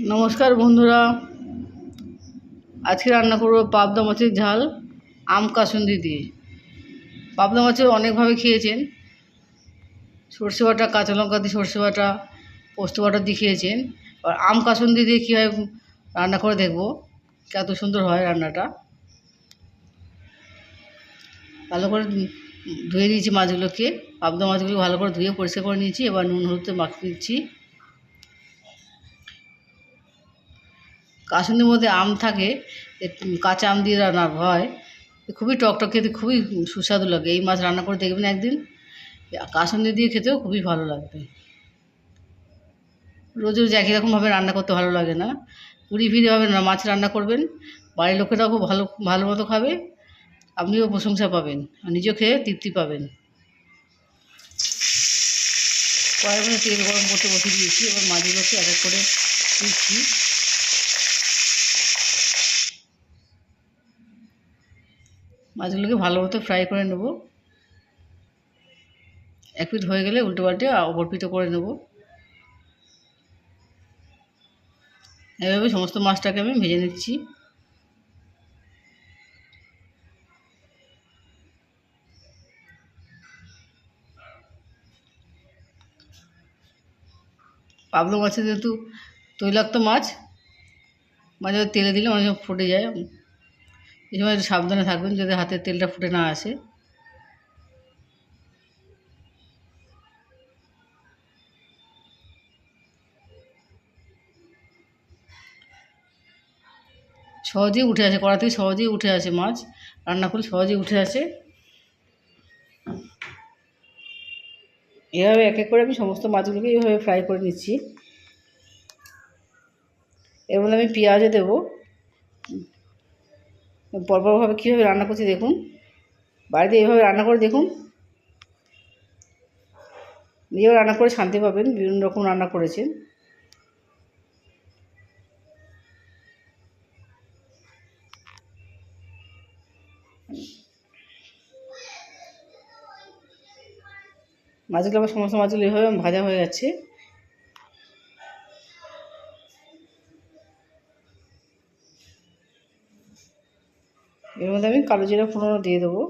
নমস্কার বন্ধুরা। আজকে রান্না করব পাবদা মাছের ঝাল, আম কাসুন্দি দিয়ে। পাবদা মাছের অনেকভাবে খেয়েছেন। সর্ষে বাটা, কাঁচা লঙ্কা দিয়ে সর্ষে বাটা, পোস্ত বাটা দিয়ে খেয়েছেন। আর আম কাসুন্দি দিয়ে কীভাবে রান্না করে দেখব কত সুন্দর হয় রান্নাটা। ভালো করে ধুয়ে নিয়েছি মাছগুলোকে। পাবদা মাছগুলো ভালো করে ধুয়ে পরিষ্কার করে নিয়েছি। এবার নুন, হলুদে, মাখিয়ে দিচ্ছি। কাসুন্দির মধ্যে আম থাকে কাঁচা আম দিয়ে রান্না হয়। খুবই টকটক খেতে, খুবই সুস্বাদু লাগে। এই মাছ রান্না করে দেখবেন একদিন। কাসুন্দি দিয়ে খেতেও খুবই ভালো লাগবে। রোজ রোজ একই রকমভাবে রান্না করতে ভালো লাগে না। পুরি ফিরেভাবে মাছ রান্না করবেন। বাড়ির লোকেরাও খুব ভালো ভালো মতো খাবে। আপনিও প্রশংসা পাবেন আর নিজেও খেয়ে তৃপ্তি পাবেন। কয়েক মধ্যে তেল গরম করতে বসিয়ে দিয়েছি, এবার মাছগুলোকে এক এক করে দিচ্ছি। মাছগুলোকে ভালো মতো ফ্রাই করে নেব। এক পিঠ হয়ে গেলে উল্টো পাল্টে অপর করে নেব। এভাবে সমস্ত মাছটাকে আমি ভেজে নিচ্ছি। পাবলো মাছের যেহেতু তৈলাক্ত মাছ, মাঝে তেলে দিলে অনেক সময় ফুটে যায়। এই সময় একটু সাবধানে থাকবেন যাতে হাতের তেলটা ফুটে না আসে। সহজেই উঠে আসে কড়া থেকে সহজেই উঠে আসে মাছ, রান্না করলে সহজেই উঠে আসে। এভাবে এক এক করে আমি সমস্ত মাছগুলোকে এইভাবে ফ্রাই করে নিচ্ছি। মধ্যে আমি পেঁয়াজও দেবো। পরপরভাবে কীভাবে রান্না করছি দেখুন। বাড়িতে এইভাবে রান্না করে দেখুন। নিজেও রান্না করে শান্তি পাবেন, বিভিন্ন রকম রান্না করেছেন। মাছগুলো আমার সমস্ত মাছগুলো এভাবে ভাজা হয়ে যাচ্ছে। এর মধ্যে আমি কালো জিরা ফোড়নও দিয়ে দেবো।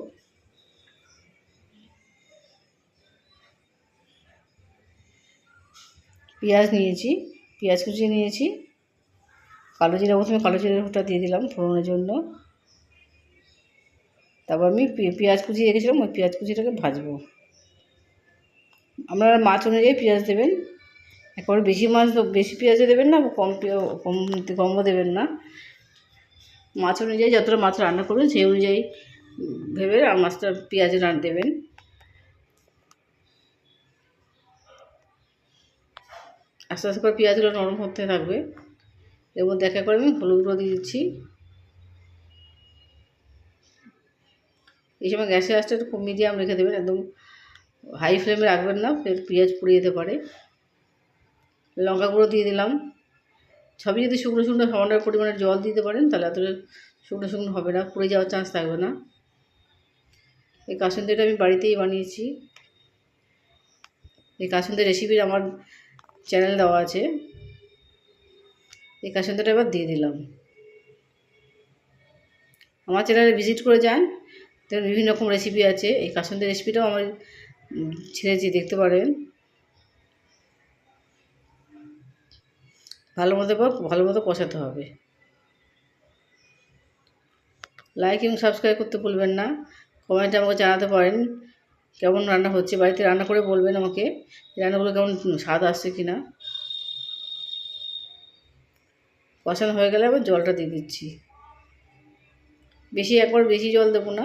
পেঁয়াজ নিয়েছি, পেঁয়াজ কুচিয়ে নিয়েছি। কালো জিরা, প্রথমে কালো জিরাটা দিয়ে দিলাম ফোড়নের জন্য। তারপর আমি পেঁয়াজ কুচিয়ে রেখেছিলাম, ওই পেঁয়াজ কুচিটাকে ভাজবো। আপনারা মাছ অনুযায়ী পেঁয়াজ দেবেন। একবার বেশি মাছ, বেশি পেঁয়াজও দেবেন না, কম কম কমও দেবেন না। মাছ অনুযায়ী যতটা মাছ রান্না করবেন সেই অনুযায়ী ভেবে আর মাছটা পেঁয়াজে রান দেবেন। আস্তে আস্তে করে পেঁয়াজগুলো নরম হতে থাকবে। মধ্যে দেখা করে আমি হলুদ গুঁড়ো দিয়ে দিচ্ছি। এই সময় গ্যাসের আঁচটা একটু মিডিয়াম রেখে দেবেন, একদম হাই ফ্লেমে রাখবেন না পেঁয়াজ পুড়ে যেতে পারে। লঙ্কা গুঁড়ো দিয়ে দিলাম। সবই যদি শুকনো শুকনো সামান্য পরিমাণে জল দিতে পারেন, তাহলে এত শুকনো শুকনো হবে না, পুড়ে যাওয়ার চান্স থাকবে না। এই কাসুন্দিটা আমি বাড়িতেই বানিয়েছি। এই কাসুন্দির রেসিপির আমার চ্যানেল দেওয়া আছে। এই কাসুন্দিটা এবার দিয়ে দিলাম। আমার চ্যানেলে ভিজিট করে যান বিভিন্ন রকম রেসিপি আছে। এই কাসুন্দির রেসিপিটাও আমার ছেড়েছি দেখতে পারেন। ভালো মতো ভালো মতো কষাতে হবে। লাইক এবং সাবস্ক্রাইব করতে ভুলবেন না। কমেন্টে আমাকে জানাতে পারেন কেমন রান্না হচ্ছে। বাড়িতে রান্না করে বলবেন আমাকে রান্নাগুলো কেমন স্বাদ আসছে কি না কষানো হয়ে গেলে আবার জলটা দিয়ে দিচ্ছি। বেশি একবার বেশি জল দেবো না।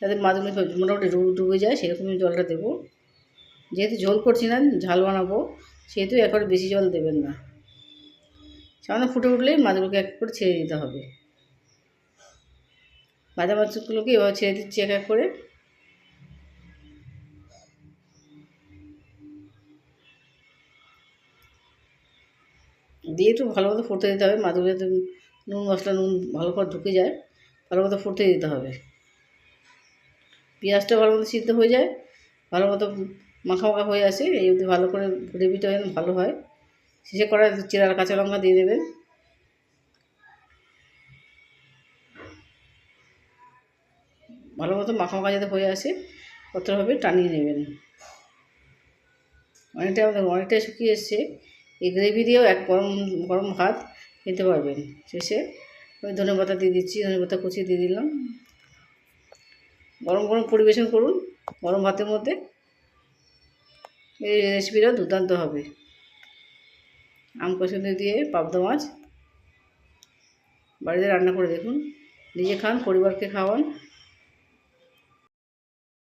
যাতে মাছগুলো মোটামুটি ডুবে যায়, সেরকমই জলটা দেবো। যেহেতু ঝোল করছি না, ঝাল বানাবো, সেহেতু একবার বেশি জল দেবেন না। সামান্য ফুটে উঠলেই মাছগুলোকে এক করে ছেড়ে দিতে হবে। ভাজা মাছগুলোকে এভাবে ছেড়ে দিচ্ছি এক এক করে। দিয়ে একটু ভালো মতো ফুটতে দিতে হবে মাছগুলো যাতে নুন, মশলা, নুন ভালো করে ঢুকে যায়, ভালো মতো ফুটতে দিতে হবে। পেঁয়াজটা ভালো মতো সিদ্ধ হয়ে যায়, ভালো মতো মাখা মাখা হয়ে আসে, এই অবধি ভালো করে গ্রেভিটা ভালো হয়। শেষে করা চিরার কাঁচা লঙ্কা দিয়ে দেবেন। ভালো মতো মাখা মাখা যাতে হয়ে আসে কতভাবে টানিয়ে নেবেন। অনেকটা আমাদের অনেকটাই শুকিয়ে এসছে। এই গ্রেভি দিয়েও এক গরম গরম ভাত খেতে পারবেন। শেষে আমি ধনে পাতা দিয়ে দিচ্ছি, ধনে পাতা কুচিয়ে দিয়ে দিলাম। গরম গরম পরিবেশন করুন। গরম ভাতের মধ্যে এই রেসিপিটা দুর্দান্ত হবে। আম কচুরি দিয়ে পাবদা মাছ। বাড়িতে রান্না করে দেখুন। নিজে খান পরিবারকে খাওয়ান।